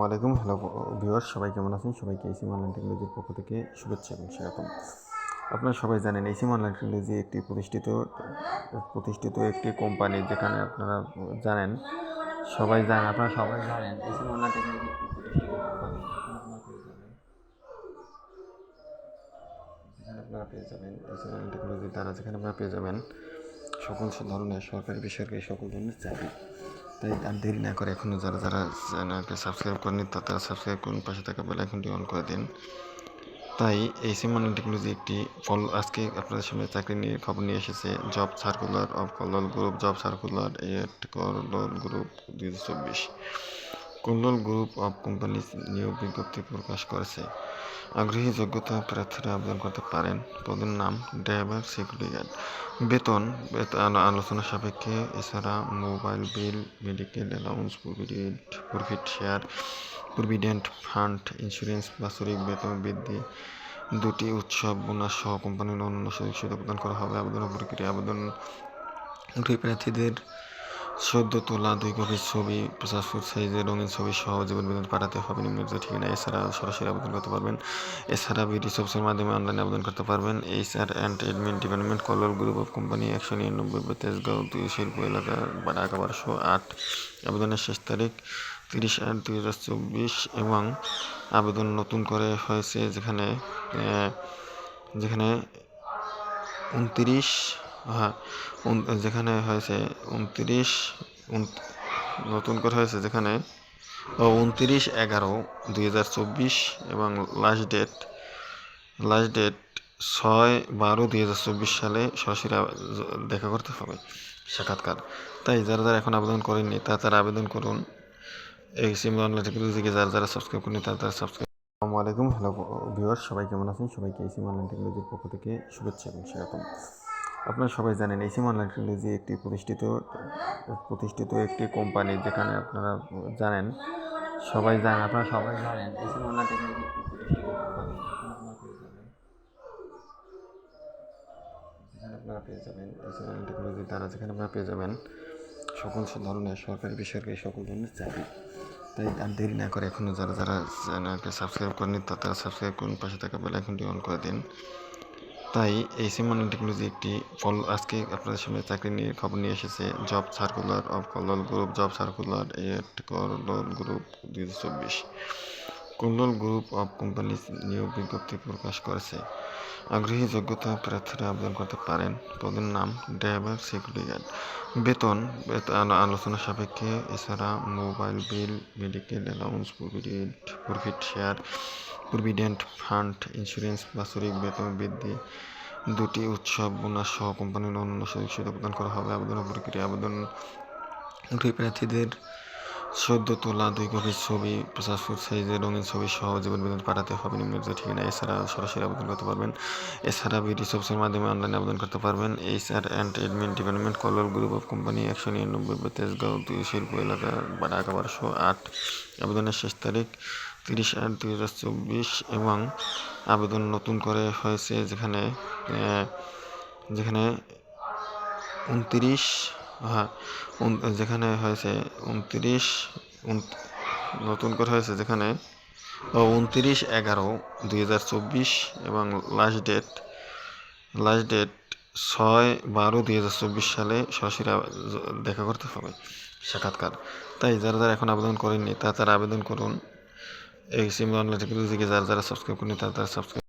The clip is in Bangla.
আসসালামু আলাইকুম। হ্যালো ভিউয়ার সবাই কেমন আছেন? সবাইকে এসিম অনলাইন টেকনোলজির পক্ষ থেকে শুভেচ্ছা এবং স্বাগতম। আপনারা সবাই জানেন এসিম অনলাইন টেকনোলজি একটি প্রতিষ্ঠিত প্রতিষ্ঠিত একটি কোম্পানি যেখানে আপনারা জানেন, সবাই জানেন, আপনারা সবাই জানেন এসিম অনলাইন টেকনোলজি আপনারা পেয়ে যাবেন। এসিম অনলাইন টেকনোলজির দ্বারা যেখানে আপনারা পেয়ে যাবেন, সকল ধরনের সরকারি, বেসরকারি সকল ধরনের চাকরি। তাই আর দেরি না করে এখনও যারা যারা চ্যানেলকে সাবস্ক্রাইব করেনি তারা সাবস্ক্রাইব করুন, পাশে থাকা বেলা আইকনটি অন করে দিন। তাই এই সিমন টেকনোলজি একটি ফল আজকে আপনাদের সামনে চাকরি নিয়ে খবর নিয়ে এসেছে। Job circular of Kallol group job circular at Kallol group দুই হাজার চব্বিশ। কল্লোল গ্রুপ অফ কোম্পানি নিয়োগ বিজ্ঞপ্তি প্রকাশ করেছে। আগ্রহী যোগ্যতা প্রার্থীরা আবেদন করতে পারেন। পদের নাম ড্রাইভার সিকিউরিটি গার্ড। বেতন বেতন আলোচনা সাপেক্ষে, এছাড়া mobile bill, medical allowance, provident, profit share, provident fund, insurance, বাৎসরিক বেতন বৃদ্ধি, দুটি উৎসব বোনাস সহ কোম্পানির অন্যান্য সুযোগ সুবিধা প্রদান করা হবে। আবেদন প্রক্রিয়া আবেদন প্রার্থীদের সদ্য তোলা দুই কপির ছবি পঞ্চাশ ফুট সাইজের রঙিন ছবি সহ জীবন বিনোদন পাঠাতে হবে নিম্নলিখিত ঠিকানা। এছাড়া সরাসরি আবেদন করতে পারবেন। এছাড়া বিডি সবসের মাধ্যমে অনলাইনে আবেদন করতে পারবেন। H R and admin department Kallol group of company, একশো নিরানব্বই তেজগাঁও দুই শিল্প এলাকা ঢাকা বারোশো আট। আবেদনের শেষ তারিখ তিরিশ আট দুই হাজার চব্বিশ এবং আবেদন নতুন করে হয়েছে যেখানে যেখানে উনত্রিশ হ্যাঁ যেখানে হয়েছে উনত্রিশ নতুন করে হয়েছে যেখানে উনত্রিশ এগারো দুই হাজার চব্বিশ এবং লাস্ট ডেট লাস্ট ডেট ছয় বারো দুই হাজার চব্বিশ সালে সরাসরি দেখা করতে হবে সাক্ষাৎকার। তাই যারা যারা এখন আবেদন করেননি তা তারা আবেদন করুন। এই সিম অনলাইন টেকনোলজিকে যারা যারা সাবস্ক্রাইব করেনি তারা তারা সাবস্ক্রাইব আসসালামু আলাইকুম হ্যালো ভিউয়ার সবাই কেমন আছেন? সবাইকে এই সিম অনলাইন টেকনোলজির পক্ষ থেকে শুভেচ্ছা এবং স্বাগতম। আপনারা সবাই জানেন এসিম অনলাইন টেকনোলজি একটি প্রতিষ্ঠিত প্রতিষ্ঠিত একটি কোম্পানি যেখানে আপনারা জানেন, সবাই জানেন, আপনারা সবাই জানেন এসিম অনলাইন টেকনোলজি আপনারা পেয়ে যাবেন এসিম টেকনোলজির দ্বারা, যেখানে আপনারা পেয়ে যাবেন সকল ধরনের সরকারি, বেসরকারি সকল ধরনের চাকরি। তাই আর দেরি না করে এখনও যারা যারা চ্যানেলকে সাবস্ক্রাইব করেনি তারা সাবস্ক্রাইব করুন, পাশে থাকা বেল আইকনটি অন করে দিন। তাই এই সিমন টেকনোলজি একটি ফল আজকে আপনাদের সামনে চাকরি নিয়ে খবর নিয়ে এসেছে। Job circular of Kalyan group job circular at Kalyan group দুই হাজার চব্বিশ। কল্লোল গ্রুপ অফ কোম্পানি নিয়োগ বিজ্ঞপ্তি প্রকাশ করেছে। আগ্রহী যোগ্যতা প্রার্থীরা আবেদন করতে পারেন। পদের নাম ড্রাইভার সিকিউরিটি গার্ড। বেতন আলোচনা সাপেক্ষে, এছাড়া mobile bill, medical allowance, provident, profit share, provident fund, insurance, বাৎসরিক বেতন বৃদ্ধি, দুটি উৎসব বোনাস সহ কোম্পানির অন্যান্য সুযোগ সুবিধা প্রদান করা হবে। আবেদন প্রক্রিয়া, আবেদন প্রার্থীদের সদ্য তোলা দুই কপি ছবি পঞ্চাশ ফুট সাইজের রঙিন ছবি সহ জীবন বিনোদন পাঠাতে হবে নিম্নলিখিত ঠিকানা এছাড়া সরাসরি আবেদন করতে পারবেন। এছাড়া বিডি সবসের মাধ্যমে অনলাইনে আবেদন করতে পারবেন। H R and admin department Kallol group of company একশো নিরানব্বই তেজগাঁও, দুই শিল্প এলাকা ঢাকা বারোশো আট। আবেদনের শেষ তারিখ তিরিশ আট দুই হাজার চব্বিশ এবং আবেদন নতুন করে হয়েছে যেখানে যেখানে উনত্রিশ যেখানে হয়েছে উনত্রিশ নতুন করে হয়েছে যেখানে উনত্রিশ এগারো দুই হাজার চব্বিশ এবং লাস্ট ডেট লাস্ট ডেট ছয় বারো দুই হাজার চব্বিশ সালে সরাসরি দেখা করতে হবে, সাক্ষাৎকার। তাই যারা যারা এখন আবেদন করেননি তা তারা আবেদন করুন। এই সিম অনলাইন যারা যারা সাবস্ক্রাইব করেনি তারা তারা সাবস্ক্রাইব